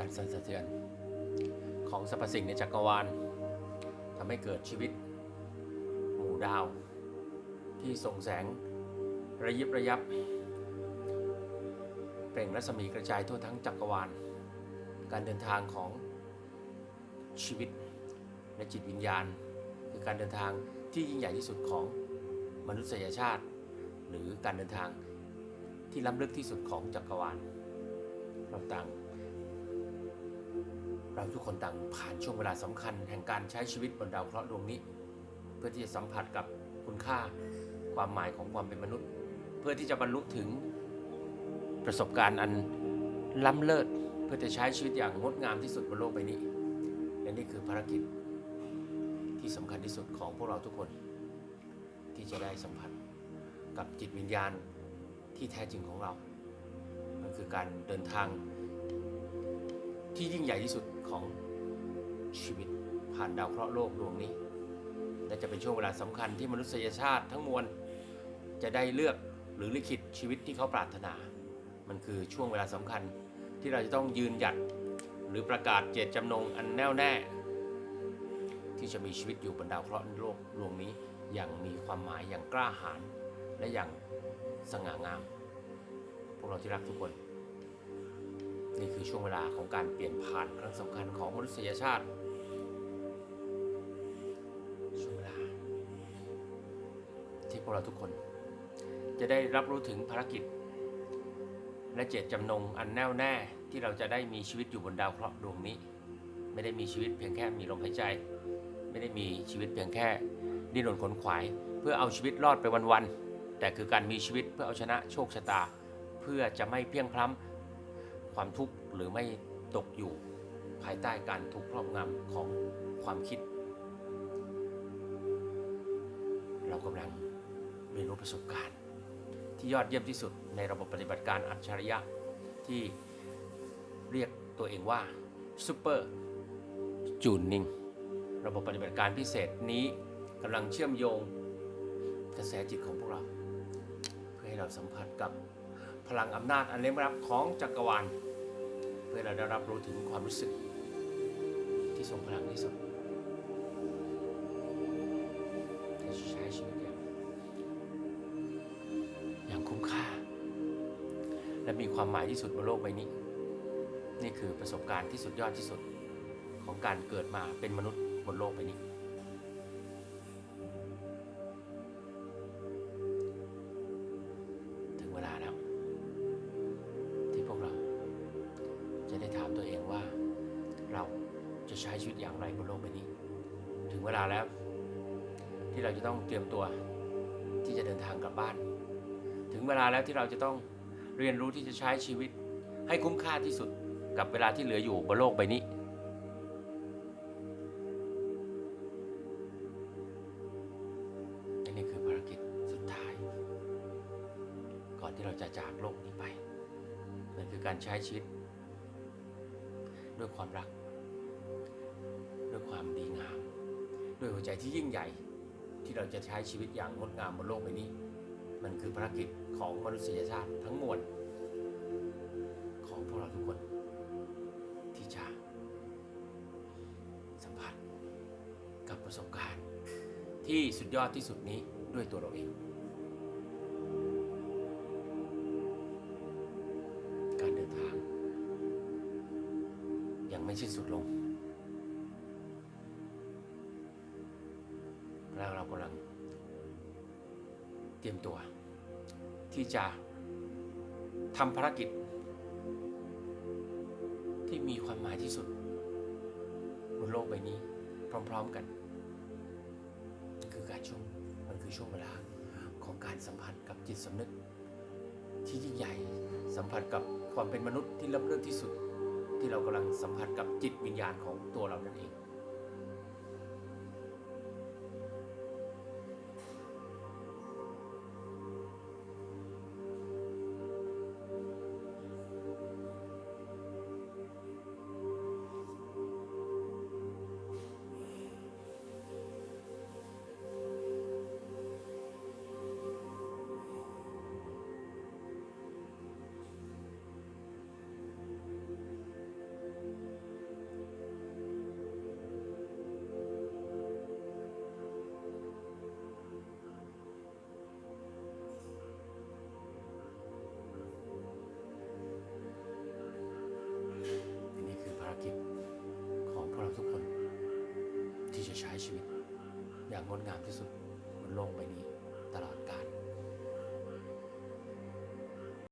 การสั่นสะเทือน ของสรรพสิ่งในจักรวาลทำให้เกิดชีวิต หมู่ดาว ที่ส่งแสงระยิบระยับ เปล่งรัศมีกระจายทั่วทั้งจักรวาล การเดินทางของชีวิตและจิตวิญญาณ คือการเดินทางที่ยิ่งใหญ่ที่สุดของมนุษยชาติ หรือการเดินทางที่ล้ำลึกที่สุดของจักรวาลเราต่าง เราทุกคนต่างผ่านช่วงเวลาสำคัญแห่งการใช้ชีวิตบนดาวเคราะห์ดวงนี้ เพื่อที่จะสัมผัสกับคุณค่าความหมายของความเป็นมนุษย์ เพื่อที่จะบรรลุถึงประสบการณ์อันล้ำเลิศเพื่อจะใช้ชีวิตอย่างงดงามที่สุดบนโลกใบนี้ และนี่คือภารกิจที่สำคัญที่สุดของพวกเราทุกคน ที่จะได้สัมผัสกับจิตวิญญาณที่แท้จริงของเรา มันคือการเดินทาง ที่ยิ่งใหญ่ที่สุดของชีวิตผ่านดาวเคราะห์โลกดวงนี้ และจะเป็นช่วงเวลาสำคัญที่มนุษยชาติทั้งมวลจะได้เลือกหรือลิขิตชีวิตที่เขาปรารถนา มันคือช่วงเวลาสำคัญที่เราจะต้องยืนหยัดหรือประกาศเจตจำนงอันแน่วแน่ ที่จะมีชีวิตอยู่บนดาวเคราะห์โลกดวงนี้อย่างมีความหมายอย่างกล้าหาญและอย่างสง่างาม พวกเราที่รักทุกคน คือช่วงเวลาของการเปลี่ยนผ่านครั้งสำคัญของมนุษยชาติ ช่วงเวลา ที่พวกเราทุกคน จะได้รับรู้ถึงภารกิจ และเจตจำนงอันแน่วแน่ที่เราจะได้มีชีวิตอยู่บนดาวเคราะห์ดวงนี้ ไม่ได้มีชีวิตเพียงแค่มีลมหายใจ ไม่ได้มีชีวิตเพียงแค่ดิ้นรนขนขวาย เพื่อเอาชีวิตรอดไปวันๆแต่คือการมีชีวิตเพื่อเอาชนะโชคชะตา เพื่อจะไม่เพียงพล้ำความทุกข์ หรือไม่ตกอยู่ภายใต้การถูกครอบงำของความคิด เรากำลังเรียนรู้ประสบการณ์ ที่ยอดเยี่ยมที่สุดในระบบปฏิบัติการอัจฉริยะที่เรียกตัวเองว่า Super Tuning ระบบปฏิบัติการพิเศษนี้กำลังเชื่อมโยงกระแสจิตของพวกเรา เพื่อให้เราสัมผัสกับพลังอำนาจอันเล้นลับของจักรวาล เพื่อเราได้รับรู้ถึงความรู้สึก ที่ทรงพลังที่สุดจะใช้ชีวิตอย่างอย่างคุ้มค่า และมีความหมายที่สุดบนโลกใบนี้ นี่คือประสบการณ์ที่สุดยอดที่สุดของการเกิดมาเป็นมนุษย์บนโลกใบนี้ จะใช้ชีวิตอย่างไรบนโลกใบนี้ ถึงเวลาแล้ว ที่เราจะต้องเตรียมตัวที่จะเดินทางกลับบ้าน ถึงเวลาแล้วที่เราจะต้องเรียนรู้ที่จะใช้ชีวิต ให้คุ้มค่าที่สุดกับเวลาที่เหลืออยู่บนโลกใบนี้และนี่คือภารกิจสุดท้าย ก่อนที่เราจะจากโลกนี้ไปมันคือการใช้ชีวิต ด้วยความรัก ใจที่ยิ่งใหญ่ ที่เราจะใช้ชีวิตอย่างงดงามบนโลกใบนี้ มันคือภารกิจของมนุษยชาติทั้งมวลของพวกเราทุกคน ที่จะสัมผัสกับประสบการณ์ที่สุดยอดที่สุดนี้ด้วยตัวเราเอง การเดินทาง ยังไม่สิ้นสุดลง แล้วเรากำลังเตรียมตัว ที่จะทำภารกิจ ที่มีความหมายที่สุดบนโลกใบนี้ พร้อม ๆกัน คือการช่วงมันคือช่วงเวลาของการสัมผัสกับจิตสำนึก ที่ยิ่งใหญ่สัมผัสกับความเป็นมนุษย์ที่ล้ำเลิศที่สุด ที่เรากำลังสัมผัสกับจิตวิญญาณของตัวเรานั่นเอง อย่างงดงามที่สุดบนโลกใบนี้ตลอดกาล